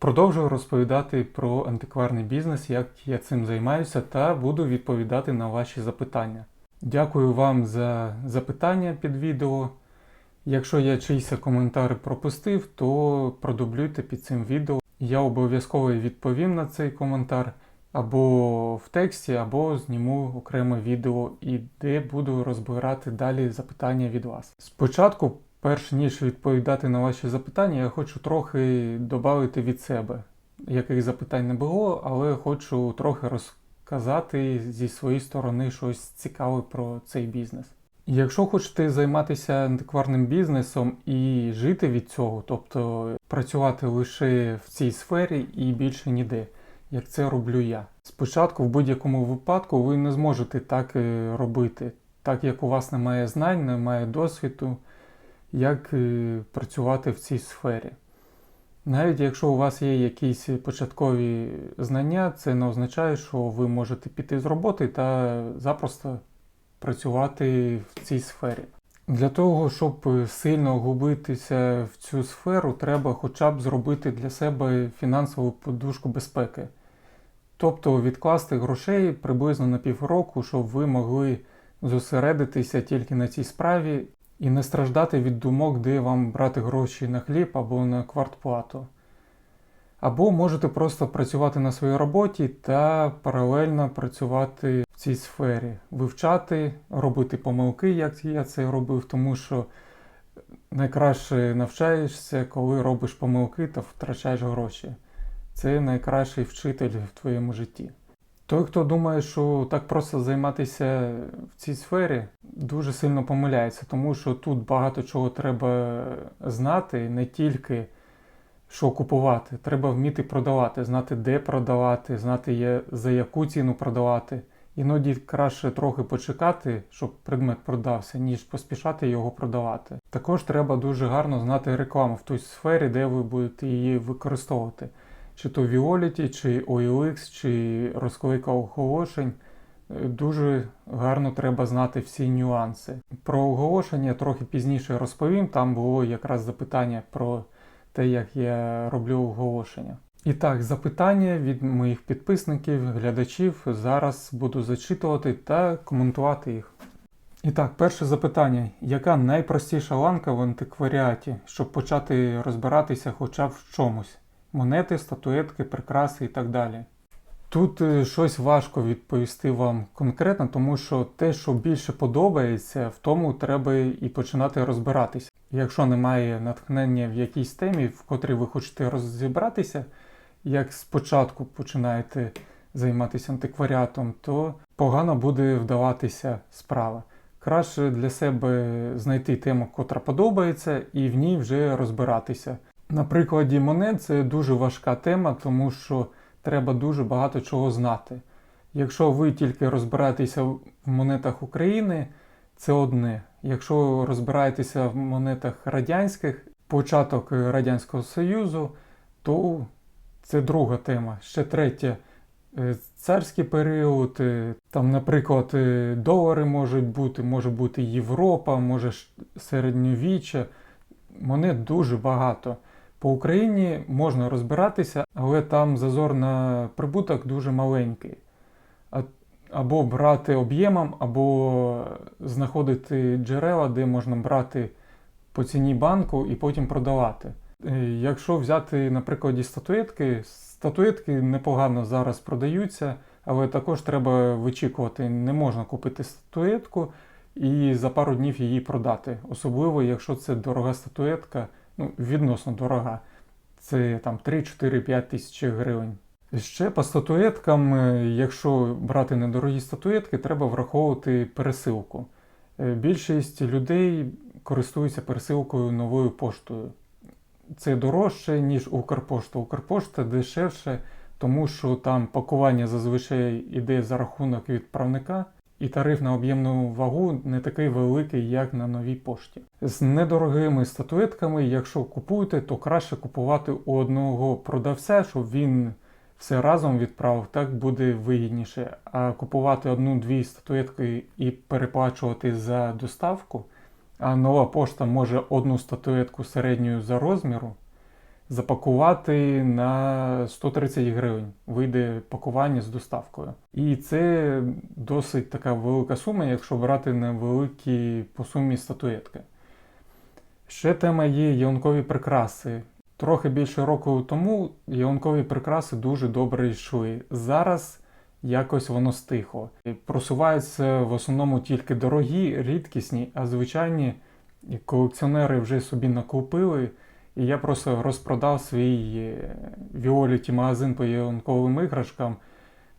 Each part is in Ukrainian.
Продовжую розповідати про антикварний бізнес, як я цим займаюся, та буду відповідати на ваші запитання. Дякую вам за запитання під відео. Якщо я чийся коментар пропустив, то продублюйте під цим відео. Я обов'язково відповім на цей коментар або в тексті, або зніму окреме відео, і де буду розбирати далі запитання від вас. Спочатку, перш ніж відповідати на ваші запитання, я хочу трохи додати від себе. Яких запитань не було, але хочу трохи розказати зі своєї сторони щось цікаве про цей бізнес. Якщо хочете займатися антикварним бізнесом і жити від цього, тобто працювати лише в цій сфері і більше ніде, як це роблю я. Спочатку, в будь-якому випадку, ви не зможете так е, робити, так як у вас немає знань, немає досвіду, як е, працювати в цій сфері. Навіть якщо у вас є якісь початкові знання, це не означає, що ви можете піти з роботи та запросто працювати в цій сфері. Для того, щоб сильно губитися в цю сферу, треба хоча б зробити для себе фінансову подушку безпеки. Тобто відкласти грошей приблизно на півроку, щоб ви могли зосередитися тільки на цій справі і не страждати від думок, де вам брати гроші на хліб або на квартплату. Або можете просто працювати на своїй роботі та паралельно працювати в цій сфері, вивчати, робити помилки, як я це робив, тому що найкраще навчаєшся, коли робиш помилки та втрачаєш гроші. Це найкращий вчитель в твоєму житті. Той, хто думає, що так просто займатися в цій сфері, дуже сильно помиляється, тому що тут багато чого треба знати, не тільки що купувати. Треба вміти продавати, знати, де продавати, знати за яку ціну продавати. Іноді краще трохи почекати, щоб предмет продався, ніж поспішати його продавати. Також треба дуже гарно знати рекламу в той сфері, де ви будете її використовувати. Чи то Violet, чи OLX, чи розклейка оголошень. Дуже гарно треба знати всі нюанси. Про оголошення трохи пізніше розповім. Там було якраз запитання про те, як я роблю оголошення. І так, запитання від моїх підписників, глядачів зараз буду зачитувати та коментувати їх. І так, перше запитання: яка найпростіша ланка в антикваріаті, щоб почати розбиратися хоча б в чомусь? Монети, статуетки, прикраси і так далі. Тут е, щось важко відповісти вам конкретно, тому що те, що більше подобається, в тому треба і починати розбиратися. Якщо немає натхнення в якійсь темі, в котрій ви хочете розібратися, як спочатку починаєте займатися антикваріатом, то погано буде вдаватися справа. Краще для себе знайти тему, котра подобається, і в ній вже розбиратися. На прикладі монет це дуже важка тема, тому що треба дуже багато чого знати. Якщо ви тільки розбираєтеся в монетах України, це одне. Якщо розбираєтеся в монетах радянських, початок Радянського Союзу, то це друга тема. Ще третя е, царський період, е, там, наприклад, е, долари можуть бути, може бути Європа, може середньовіччя. Монет дуже багато. По Україні можна розбиратися, але там зазор на прибуток дуже маленький. Або брати об'ємом, або знаходити джерела, де можна брати по ціні банку і потім продавати. Е, якщо взяти, на прикладі статуетки, статуетки непогано зараз продаються, але також треба вичікувати. Не можна купити статуетку і за пару днів її продати. Особливо, якщо це дорога статуетка ну, відносно дорога. Це там 3-4-5 тисяч гривень. Ще по статуеткам, е, якщо брати недорогі статуетки, треба враховувати пересилку. Е, більшість людей користуються пересилкою новою поштою. Це дорожче, ніж Укрпошта. Укрпошта дешевше, тому що там пакування зазвичай йде за рахунок відправника і тариф на об'ємну вагу не такий великий, як на новій пошті. З недорогими статуетками, якщо купуєте, то краще купувати у одного продавця, щоб він все разом відправив, так буде вигідніше. А купувати одну-дві статуетки і переплачувати за доставку. А нова пошта може одну статуетку середньою за розміру запакувати на 130 гривень. Вийде пакування з доставкою. І це досить така велика сума, якщо брати невеликі по сумі статуетки. Ще тема є ялинкові прикраси. Трохи більше року тому ялинкові прикраси дуже добре йшли. Зараз якось воно стихло. Просуваються в основному тільки дорогі, рідкісні, а звичайні колекціонери вже собі накупили. І я просто розпродав свій е, Віоліті магазин по ялинковим іграшкам.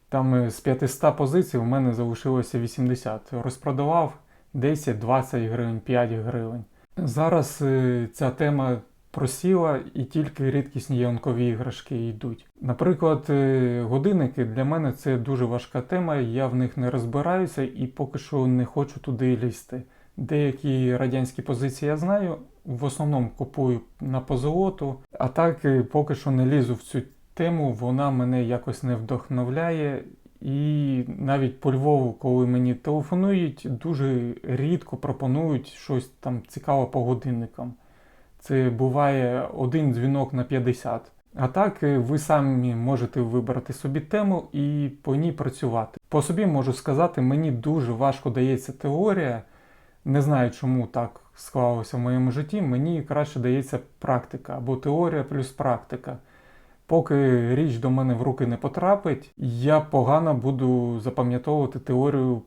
Там е, з 500 позицій в мене залишилося 80. Розпродавав 10, 20 гривень, 5 гривень. Зараз е, ця тема просіла і тільки рідкісні ялинкові іграшки йдуть. Наприклад, е, годинники для мене це дуже важка тема, я в них не розбираюся і поки що не хочу туди лізти. Деякі радянські позиції я знаю, в основному купую на позолоту, а так поки що не лізу в цю тему, вона мене якось не вдохновляє. І навіть по Львову, коли мені телефонують, дуже рідко пропонують щось там цікаве по годинникам. Це буває один дзвінок на 50. А так ви самі можете вибрати собі тему і по ній працювати. По собі можу сказати, мені дуже важко дається теорія. Не знаю, чому так склалося в моєму житті. Мені краще дається практика або теорія плюс практика. Поки річ до мене в руки не потрапить, я погано буду запам'ятовувати теорію.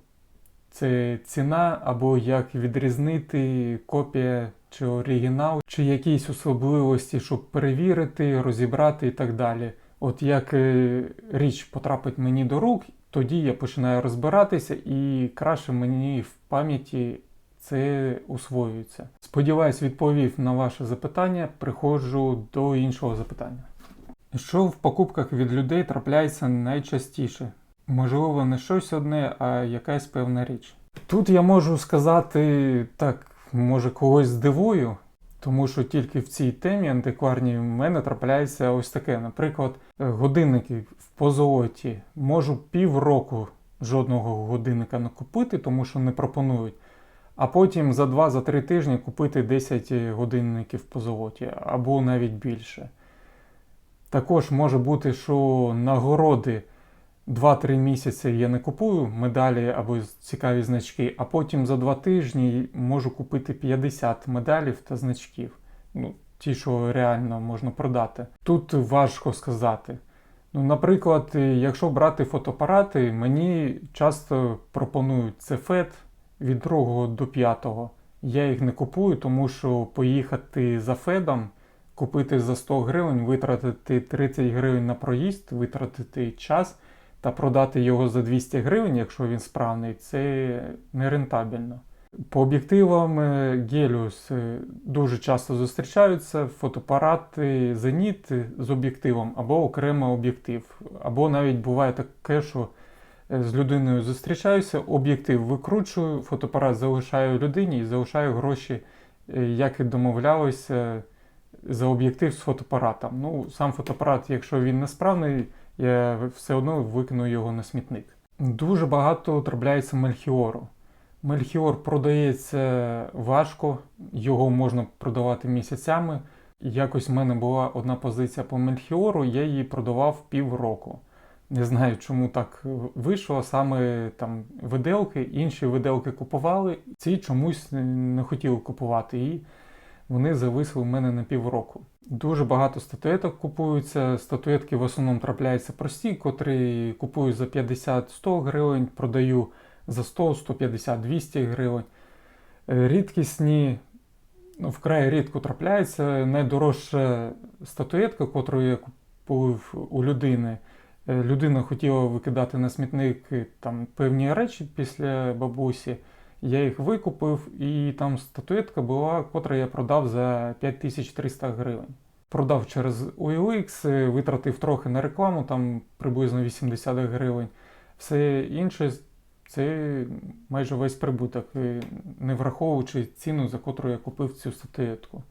Це ціна, або як відрізнити копія чи оригінал, чи якісь особливості, щоб перевірити, розібрати і так далі. От як е, річ потрапить мені до рук, тоді я починаю розбиратися і краще мені в пам'яті це усвоюється. Сподіваюсь, відповів на ваше запитання. Приходжу до іншого запитання. Що в покупках від людей трапляється найчастіше? Можливо, не щось одне, а якась певна річ. Тут я можу сказати так, може когось здивую, тому що тільки в цій темі антикварній в мене трапляється ось таке. Наприклад, годинники в позолоті. Можу півроку жодного годинника не купити, тому що не пропонують. А потім за 2-3 тижні купити 10 годинників в позолоті або навіть більше. Також може бути, що нагороди 2-3 місяці я не купую медалі або цікаві значки, а потім за 2 тижні можу купити 50 медалів та значків. Ну, ті, що реально можна продати. Тут важко сказати. Ну, Наприклад, якщо брати фотоапарати, мені часто пропонують CFET від 2 до 5. Я їх не купую, тому що поїхати за Федом купити за 100 гривень, витратити 30 гривень на проїзд, витратити час та продати його за 200 гривень, якщо він справний, це нерентабельно. По об'єктивам е, Геліус е, дуже часто зустрічаються фотоапарати Зеніт з об'єктивом або окремий об'єктив. Або навіть буває таке, що з людиною зустрічаюся, об'єктив викручую, фотоапарат залишаю людині і залишаю гроші, як і домовлялися за об'єктив з фотоапаратом. Ну, сам фотоапарат, якщо він несправний, я все одно викину його на смітник. Дуже багато трапляється мельхіору. Мельхіор продається важко, його можна продавати місяцями. Якось в мене була одна позиція по мельхіору, я її продавав півроку. Не знаю, чому так вийшло. Саме там виделки, інші виделки купували, ці чомусь не хотіли купувати. І вони зависли в мене на півроку. Дуже багато статуеток купуються. Статуетки в основному трапляються прості, котрі купую за 50-100 гривень, продаю за 100, 150, 200 гривень. Е, рідкісні, ну, вкрай рідко трапляється. Найдорожча статуетка, яку я купив у людини. Е, людина хотіла викидати на смітник там певні речі після бабусі. Я їх викупив, і там статуетка була, котра я продав за 5300 гривень. Продав через OLX, витратив трохи на рекламу, там приблизно 80 гривень. Все інше це майже весь прибуток, не враховуючи ціну, за котру я купив цю статуетку.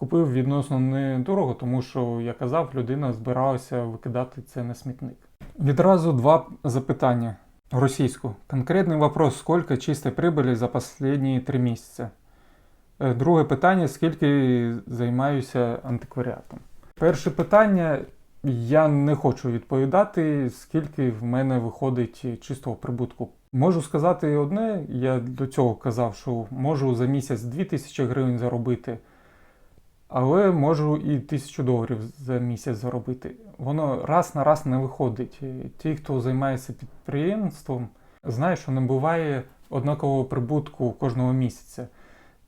Купив відносно недорого, тому що, я казав, людина збиралася викидати це на смітник. Відразу два запитання. Російську. Конкретний вопрос, сколько чистой прибыли за последние три місяці? Е, друге питання: скільки займаюся антикваріатом? Перше питання я не хочу відповідати, скільки в мене виходить чистого прибутку. Можу сказати одне, я до цього казав, що можу за місяць 2000 гривень заробити, але можу і 1000 доларів за місяць заробити. Воно раз на раз не виходить. Ті, хто займається підприємством, знає, що не буває однакового прибутку кожного місяця.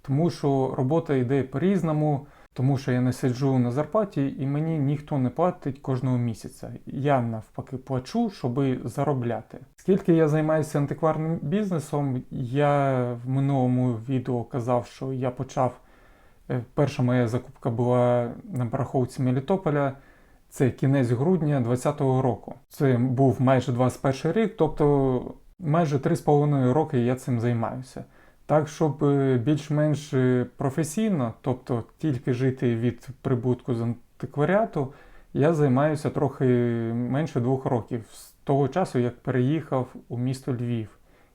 Тому що робота йде по-різному, тому що я не сиджу на зарплаті і мені ніхто не платить кожного місяця. Я навпаки плачу, щоб заробляти. Скільки я займаюся антикварним бізнесом, я в минулому відео казав, що я почав. Е, Перша моя закупка була на бараховці Мелітополя. Це кінець грудня 2020 року. Це був майже 21 рік, тобто майже 3,5 роки я цим займаюся. Так, щоб е, більш-менш е, професійно, тобто тільки жити від прибутку з антикваріату, я займаюся трохи менше двох років з того часу, як переїхав у місто Львів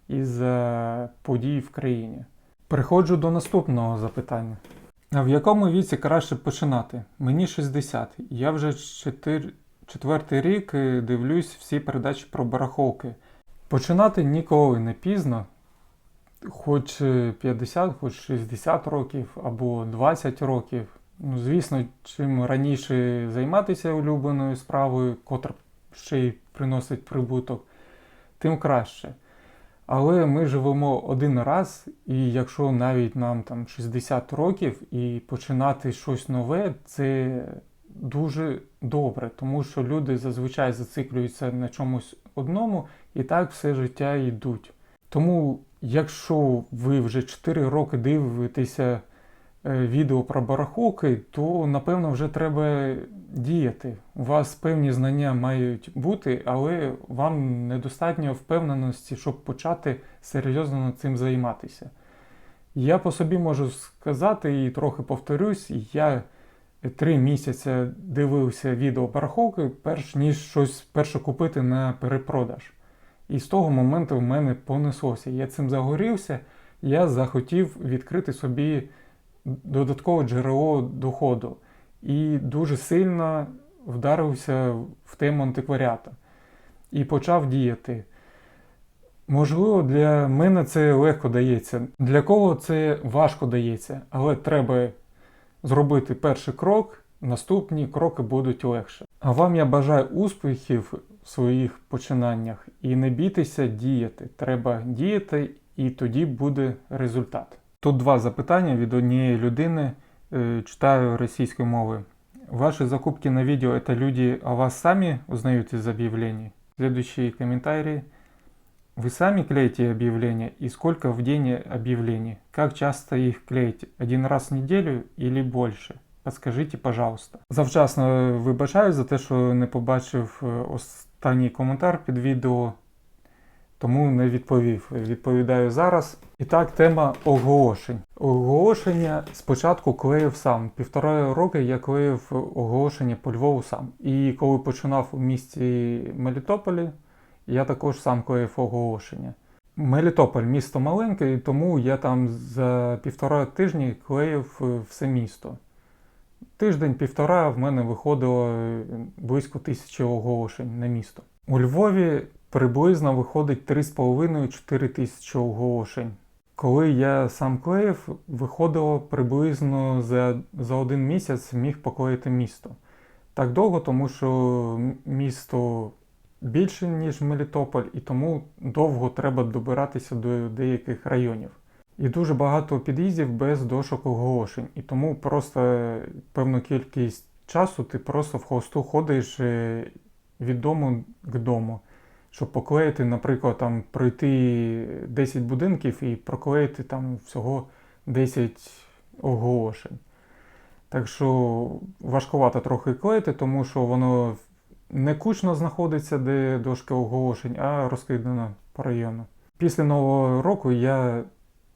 із-за подій в країні. Переходжу до наступного запитання. В якому віці краще починати? Мені 60. Я вже чотир... четвертий рік е, дивлюсь всі передачі про барахолки. Починати ніколи не пізно, хоч е, 50, хоч 60 років або 20 років. Ну, звісно, чим раніше займатися улюбленою справою, котра ще й приносить прибуток, тим краще. Але ми живемо один раз, і якщо навіть нам там 60 років і починати щось нове, це дуже добре, тому що люди зазвичай зациклюються на чомусь одному і так все життя йдуть. Тому, якщо ви вже 4 роки дивитеся е, відео про барахолки, то напевно вже треба діяти. У вас певні знання мають бути, але вам недостатньо впевненості, щоб почати серйозно цим займатися. Я по собі можу сказати і трохи повторюсь, я три місяці дивився відео барахолки, перш ніж щось перше купити на перепродаж. І з того моменту в мене понеслося. Я цим загорівся, я захотів відкрити собі додаткове джерело доходу. І дуже сильно вдарився в тему антикваріата. І почав діяти. Можливо, для мене це легко дається. Для кого це важко дається, але треба зробити перший крок, наступні кроки будуть легше. А вам я бажаю успіхів в своїх починаннях і не бійтеся діяти. Треба діяти, і тоді буде результат. Тут два запитання від однієї людини. Е, Читаю російською мовою. Ваши закупки на видео это люди о вас сами узнают из объявлений? Следующий комментарий. Вы сами клеите объявления и сколько в день объявлений? Как часто их клеите? Один раз в неделю или больше? Подскажите, пожалуйста. Завчасно вибачаю за те, що не побачив е, останній коментар під відео, тому не відповів. Відповідаю зараз. І так, тема оголошень. Оголошення спочатку клеїв сам. Півтора роки я клеїв оголошення по Львову сам. І коли починав у місті Мелітополі, я також сам клеїв оголошення. Мелітополь місто маленьке, і тому я там за півтора тижні клеїв е, все місто. Тиждень-півтора в мене виходило е, близько тисячі оголошень на місто. У Львові приблизно виходить 3,5-4 тисячі оголошень. Коли я сам клеїв, виходило приблизно за, за один місяць міг поклеїти місто. Так довго, тому що місто більше, ніж Мелітополь, і тому довго треба добиратися до деяких районів. І дуже багато під'їздів без дошок оголошень. І тому просто певну кількість часу ти просто в холосту ходиш е, від дому к дому, щоб поклеїти, наприклад, там пройти 10 будинків і проклеїти там всього 10 оголошень. Так що важкувато трохи клеїти, тому що воно не кучно знаходиться, де дошка оголошень, а розкидано по району. Після нового року я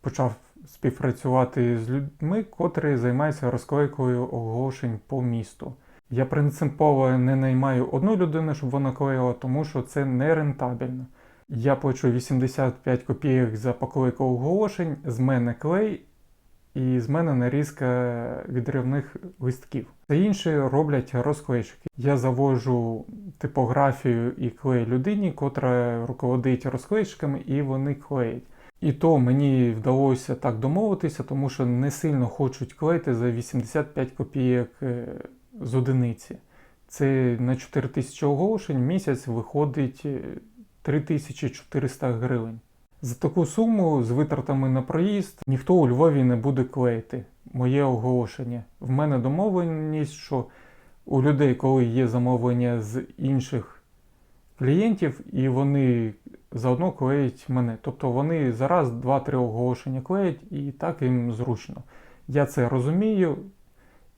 почав співпрацювати з людьми, котрі займаються розклейкою оголошень по місту. Я принципово не наймаю одну людину, щоб вона клеїла, тому що це не рентабельно. Я плачу 85 копійок за поклейку оголошень, з мене клей, і з мене нарізка відривних листків. Це інші роблять розклейщики. Я завожу типографію і клей людині, котра руководить розклейщиками, і вони клеять. І то мені вдалося так домовитися, тому що не сильно хочуть клеїти за 85 копійок е, з одиниці. Це на 4 тисячі оголошень в місяць виходить е, 3400 гривень. За таку суму з витратами на проїзд ніхто у Львові не буде клеїти моє оголошення. В мене домовленість, що у людей, коли є замовлення з інших клієнтів, і вони заодно клеять мене. Тобто вони зараз два-три оголошення клеять, і так їм зручно. Я це розумію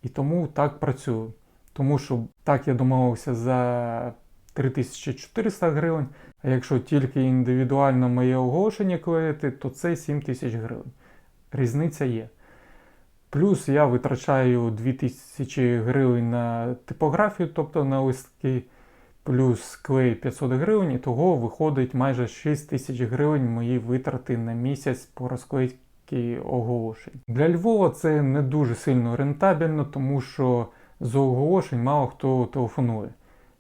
і тому так працюю. Тому що так я домовився за 3400 гривень, а якщо тільки індивідуально моє оголошення клеїти, то це 7000 гривень. Різниця є. Плюс я витрачаю 2000 гривень на типографію, тобто на листки, плюс клей 500 гривень, і того виходить майже 6 тисяч гривень мої витрати на місяць по розклейці оголошень. Для Львова це не дуже сильно рентабельно, тому що з оголошень мало хто телефонує.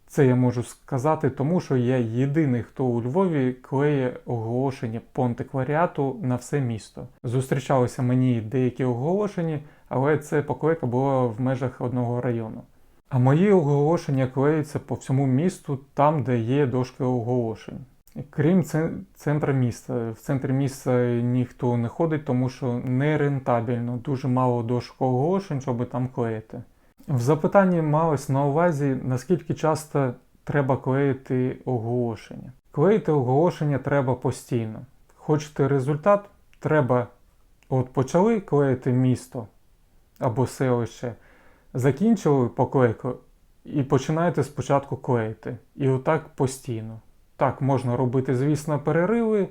Це я можу сказати, тому що я єдиний, хто у Львові клеє оголошення по антикваріату на все місто. Зустрічалися мені деякі оголошення, але це поклейка була в межах одного району. А мої оголошення клеються по всьому місту, там, де є дошки оголошень. Крім це- центра міста. В центрі міста ніхто не ходить, тому що не рентабельно, дуже мало дошок оголошень, щоб там клеїти. В запитанні малось на увазі, наскільки часто треба клеїти оголошення. Клеїти оголошення треба постійно. Хочете результат? Треба, от почали клеїти місто або селище, закінчили поклейку і починаєте спочатку клеїти. І отак постійно. Так, можна робити, звісно, перериви,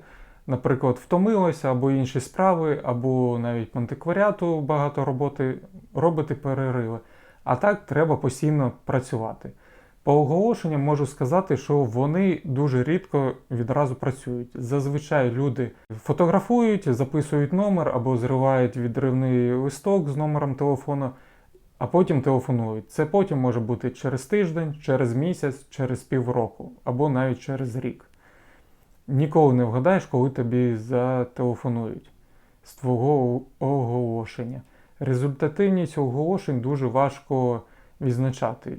наприклад, втомилося або інші справи, або навіть антикваріату багато роботи, робити перериви. А так треба постійно працювати. По оголошенням можу сказати, що вони дуже рідко відразу працюють. Зазвичай люди фотографують, записують номер або зривають відривний листок з номером телефону, а потім телефонують. Це потім може бути через тиждень, через місяць, через півроку або навіть через рік. Ніколи не вгадаєш, коли тобі зателефонують з твого оголошення. Результативність оголошень дуже важко відзначати.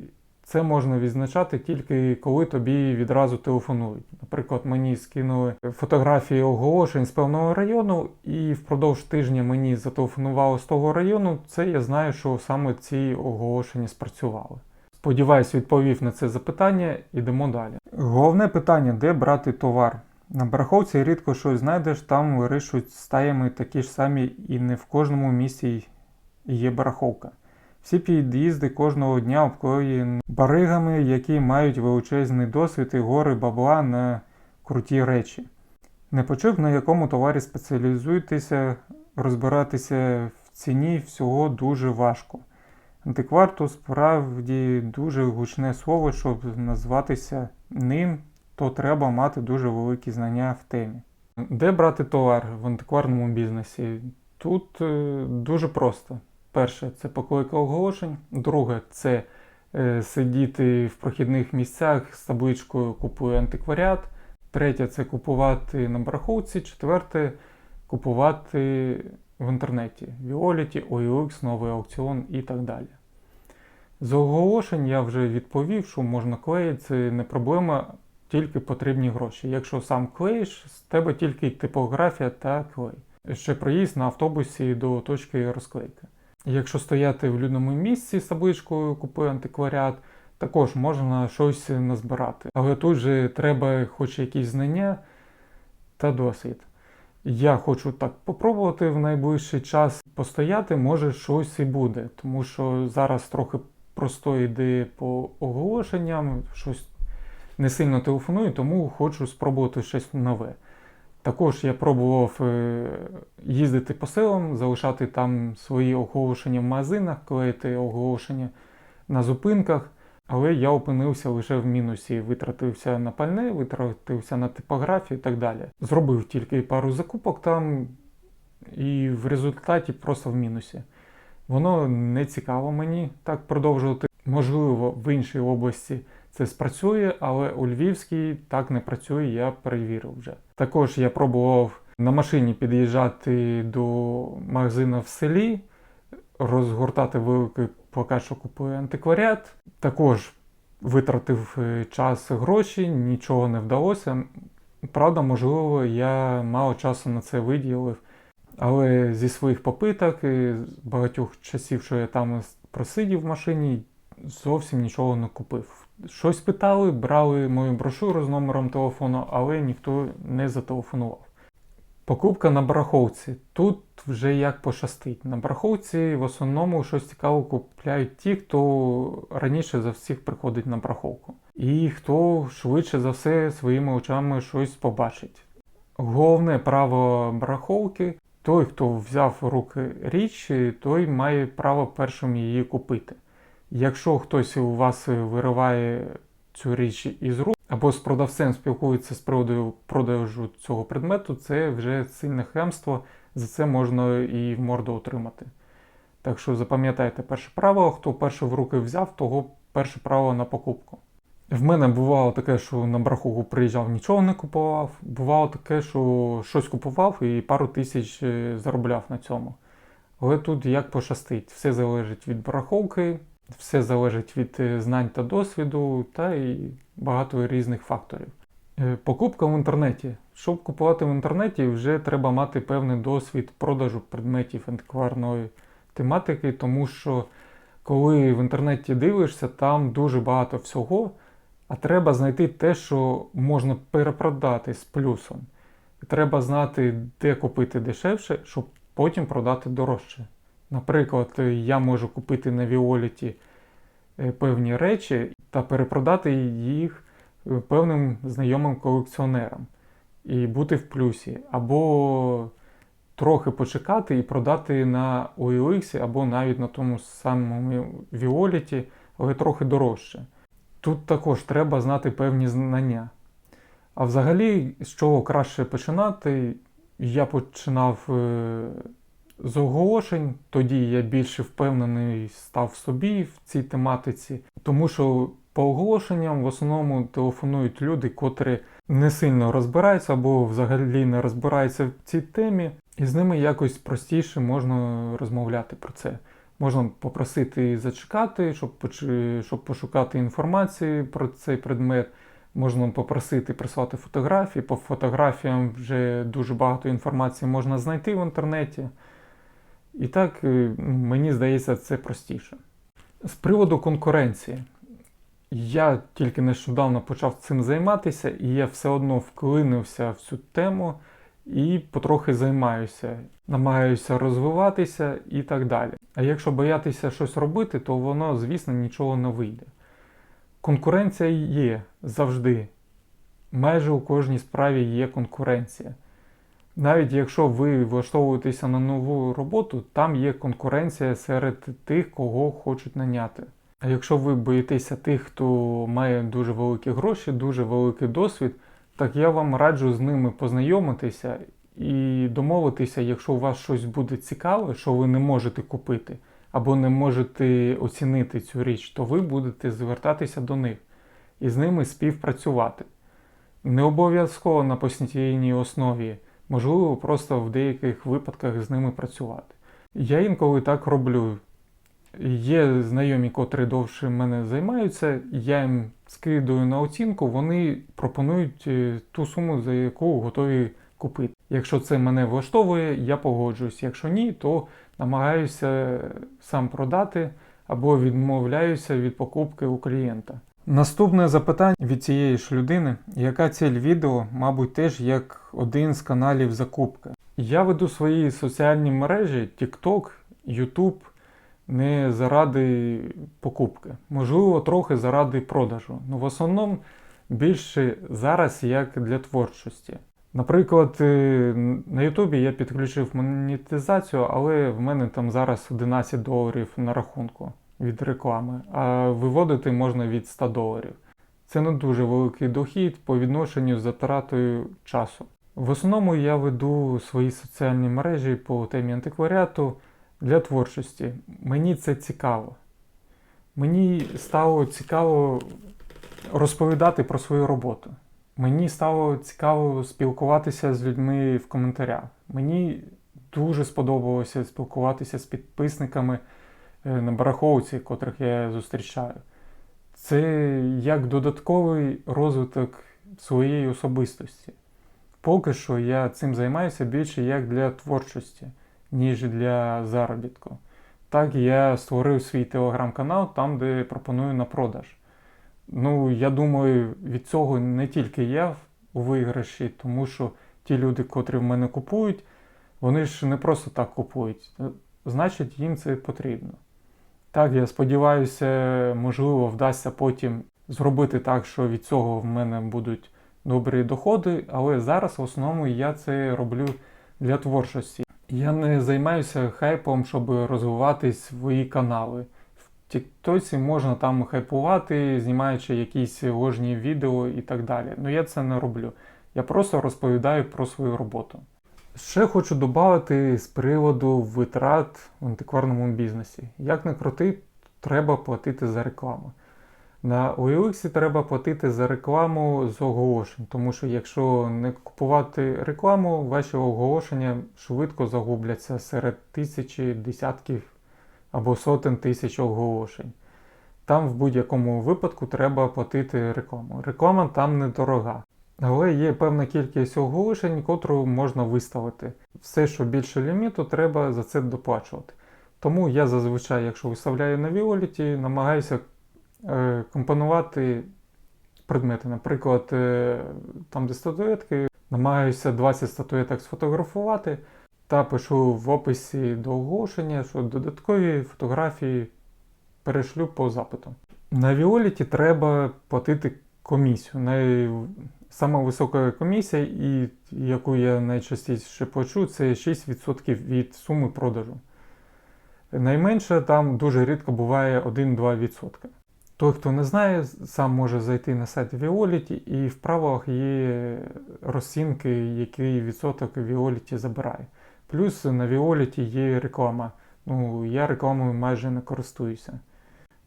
Це можна відзначати тільки коли тобі відразу телефонують. Наприклад, мені скинули фотографії оголошень з певного району, і впродовж тижня мені зателефонувало з того району. Це я знаю, що саме ці оголошення спрацювали. Сподіваюсь, відповів на це запитання. Ідемо далі. Головне питання: де брати товар? На бараховці рідко щось знайдеш, там вирішують стаями такі ж самі, і не в кожному місці є бараховка. Всі під'їзди кожного дня обклеєні баригами, які мають величезний досвід і гори бабла на круті речі. Не почув, на якому товарі спеціалізуєтеся, розбиратися в ціні всього дуже важко. Антиквар то справді дуже гучне слово, щоб назватися ним, то треба мати дуже великі знання в темі. Де брати товар в антикварному бізнесі? Тут е, дуже просто. Перше це поклейка оголошень. Друге це е, сидіти в прохідних місцях з табличкою Купую антикваріат. Третє це купувати на бараховці. Четверте купувати в інтернеті. Violet, OLX, новий аукціон і так далі. З оголошень я вже відповів, що можна клеїти, це не проблема, тільки потрібні гроші. Якщо сам клеїш, з тебе тільки типографія та клей. Ще проїзд на автобусі до точки розклейки. Якщо стояти в людному місці з табличкою Купи антикваріат, також можна щось назбирати. Але тут же треба хоч якісь знання та досвід. Я хочу так попробувати в найближчий час постояти, може щось і буде, тому що зараз трохи просто йде по оголошенням, щось не сильно телефоную, тому хочу спробувати щось нове. Також я пробував е, їздити по селам, залишати там свої оголошення в магазинах, клеїти оголошення на зупинках, але я опинився лише в мінусі, витратився на пальне, витратився на типографію і так далі. Зробив тільки пару закупок там, і в результаті просто в мінусі. Воно не цікаво мені так продовжувати. Можливо, в іншій області це спрацює, але у Львівській так не працює, я перевірив вже. Також я пробував на машині під'їжджати до магазину в селі, розгортати великий плакат, що купує антикваріат. Також витратив е, час гроші, нічого не вдалося. Правда, можливо, я мало часу на це виділив. Але зі своїх попиток, і з багатьох часів, що я там просидів в машині, зовсім нічого не купив. Щось питали, брали мою брошуру з номером телефону, але ніхто не зателефонував. Покупка на бараховці. Тут вже як пощастить. На бараховці в основному щось цікаве купляють ті, хто раніше за всіх приходить на бараховку. І хто швидше за все своїми очами щось побачить. Головне право бараховки той, хто взяв в руки річ, той має право першим її купити. Якщо хтось у вас вириває цю річ із рук, або з продавцем спілкується з приводу продажу цього предмету, це вже сильне хемство, за це можна і в морду отримати. Так що запам'ятайте перше правило, хто перше в руки взяв, того перше право на покупку. В мене бувало таке, що на браховку приїжджав, нічого не купував. Бувало таке, що щось купував і пару тисяч е, заробляв на цьому. Але тут як пощастить, все залежить від бараховки, все залежить від е, знань та досвіду, та і багато різних факторів. Е, Покупка в інтернеті. Щоб купувати в інтернеті, вже треба мати певний досвід продажу предметів антикварної тематики, тому що коли в інтернеті дивишся, там дуже багато всього. А треба знайти те, що можна перепродати з плюсом. Треба знати, де купити дешевше, щоб потім продати дорожче. Наприклад, я можу купити на Віоліті е, певні речі та перепродати їх е, певним знайомим колекціонерам і бути в плюсі. Або трохи почекати і продати на OLX, або навіть на тому самому Віоліті, але трохи дорожче. Тут також треба знати певні знання. А взагалі, з чого краще починати, я починав е, з оголошень, тоді я більше впевнений став собі в цій тематиці, тому що по оголошенням в основному телефонують люди, котрі не сильно розбираються або взагалі не розбираються в цій темі, і з ними якось простіше можна розмовляти про це. Можна попросити зачекати, щоб щоб пошукати інформацію про цей предмет. Можна попросити прислати фотографії. По фотографіям вже дуже багато інформації можна знайти в інтернеті. І так, е, мені здається, це простіше. З приводу конкуренції. Я тільки нещодавно почав цим займатися, і я все одно вклинився в цю тему і потрохи займаюся, намагаюся розвиватися і так далі. А якщо боятися щось робити, то воно, звісно, нічого не вийде. Конкуренція є завжди. Майже у кожній справі є конкуренція. Навіть якщо ви влаштовуєтеся на нову роботу, там є конкуренція серед тих, кого хочуть наняти. А якщо ви боїтеся тих, хто має дуже великі гроші, дуже великий досвід, так я вам раджу з ними познайомитися і домовитися, якщо у вас щось буде цікаве, що ви не можете купити, або не можете оцінити цю річ, то ви будете звертатися до них і з ними співпрацювати. Не обов'язково на постійній основі, можливо, просто в деяких випадках з ними працювати. Я інколи так роблю. Є знайомі, котрі довше мене займаються, я їм скидую на оцінку, вони пропонують е, ту суму, за яку готові купити. Якщо це мене влаштовує, я погоджуюсь. Якщо ні, то намагаюся сам продати або відмовляюся від покупки у клієнта. Наступне запитання від цієї ж людини, яка ціль відео, мабуть, теж як один з каналів закупки. Я веду свої соціальні мережі TikTok, YouTube не заради покупки, можливо, трохи заради продажу. Ну в основному більше зараз як для творчості. Наприклад, е, на Ютубі я підключив монетизацію, але в мене там зараз 11 доларів на рахунку від реклами, а виводити можна від 100 доларів. Це не дуже великий дохід по відношенню з затратою часу. В основному я веду свої соціальні мережі по темі антикваріату для творчості. Мені це цікаво. Мені стало цікаво розповідати про свою роботу. Мені стало цікаво спілкуватися з людьми в коментарях. Мені дуже сподобалося спілкуватися з підписниками на бараховці, котрих я зустрічаю. Це як додатковий розвиток своєї особистості. Поки що я цим займаюся більше як для творчості, ніж для заробітку. Так, я створив свій телеграм-канал там, де пропоную на продаж. Ну, я думаю, від цього не тільки я у виграші, тому що ті люди, котрі в мене купують, вони ж не просто так купують. Значить, їм це потрібно. Так, я сподіваюся, можливо, вдасться потім зробити так, що від цього в мене будуть добрі доходи, але зараз в основному я це роблю для творчості. Я не займаюся хайпом, щоб розвивати свої канали. В Тіктоці можна там хайпувати, знімаючи якісь ложні відео і так далі. Ну я це не роблю. Я просто розповідаю про свою роботу. Ще хочу додати з приводу витрат в антикварному бізнесі. Як не крути, треба платити за рекламу. На OLX треба платити за рекламу з оголошень, тому що якщо не купувати рекламу, ваші оголошення швидко загубляться серед тисячі, десятків або сотень тисяч оголошень. Там в будь-якому випадку треба платити рекламу. Реклама там недорога. Але є певна кількість оголошень, котру можна виставити. Все, що більше ліміту, треба за це доплачувати. Тому я зазвичай, якщо виставляю на Віоліті, намагаюся е, компонувати предмети. Наприклад, е, там, де статуетки, намагаюся 20 статуеток сфотографувати та пишу в описі до оголошення, що додаткові фотографії перешлю по запиту. На Віоліті треба платити комісію. Най... Сама висока комісія, і яку я найчастіше плачу, це 6% від суми продажу. Найменше там дуже рідко буває 1-2%. Той, хто не знає, сам може зайти на сайт Violet і в правилах є розцінки, який відсоток Violet забирає. Плюс на Violet є реклама. Ну, я рекламою майже не користуюся.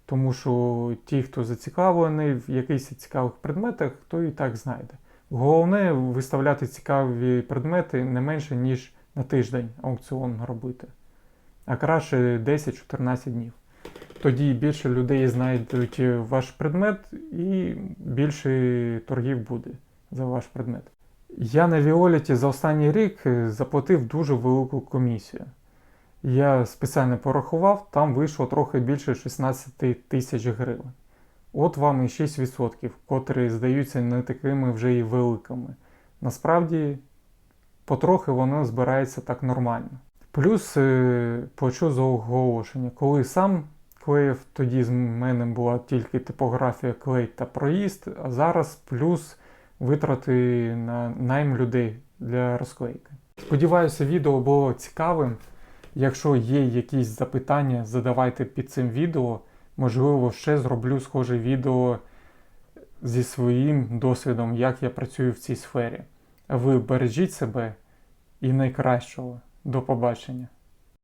Тому що ті, хто зацікавлений в якихось цікавих предметах, то і так знайде. Головне виставляти цікаві предмети не менше, ніж на тиждень аукціон робити. А краще 10-14 днів. Тоді більше людей знайдуть ваш предмет і більше торгів буде за ваш предмет. Я на Віоліті за останній рік заплатив дуже велику комісію. Я спеціально порахував, там вийшло трохи більше 16 тисяч гривень. От вам і 6%, котрі здаються не такими вже і великими. Насправді, потрохи воно збирається так нормально. Плюс е, плачу за оголошення. Коли сам клеїв, тоді з мене була тільки типографія клей та проїзд, а зараз плюс витрати на найм людей для розклейки. Сподіваюся, відео було цікавим. Якщо є якісь запитання, задавайте під цим відео. Можливо, ще зроблю схоже відео зі своїм досвідом, як я працюю в цій сфері. Ви бережіть себе і найкращого. До побачення!